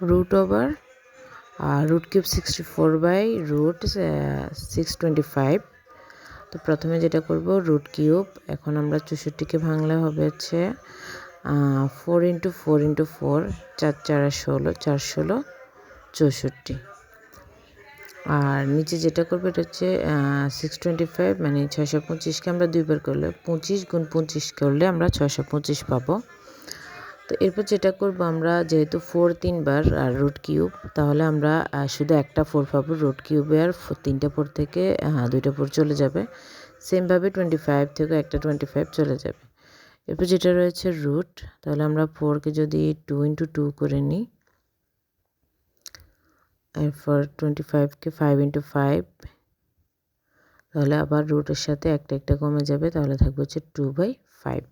Root over root cube sixty four by root six twenty five তো প্রথমে যেটা করব রুট কিউব এখন আমরা চৌষট্টিকে ভাঙলে হবে হচ্ছে four into four into four চার চার ষোলো চার, ষোলো, চৌষট্টি। আর নিচে যেটা করব, এটা হচ্ছে সিক্স টোয়েন্টি ফাইভ মানে ছয়শো পঁচিশকে আমরা দুইবার করলে, পঁচিশ গুণ পঁচিশ করলে আমরা ছয়শো পঁচিশ পাবো। তো এরপর যেটা করব আমরা, যেহেতু ফোর তিনবার আর রুট কিউব তাহলে আমরা শুধু একটা ফোর পাবো রুট কিউবে আর তিনটা ফোর থেকে হ্যাঁ দুইটা ফোর চলে যাবে। সেমভাবে টোয়েন্টি ফাইভ থেকে একটা টোয়েন্টি ফাইভ চলে যাবে। এরপর যেটা রয়েছে রুট তাহলে আমরা ফোরকে যদি টু ইন্টু টু করে নিই, এরপর টোয়েন্টি ফাইভকে ফাইভ ইন্টু ফাইভ তাহলে আবার রুটের সাথে একটা একটা কমে যাবে, তাহলে থাকবে হচ্ছে টু বাই ফাইভ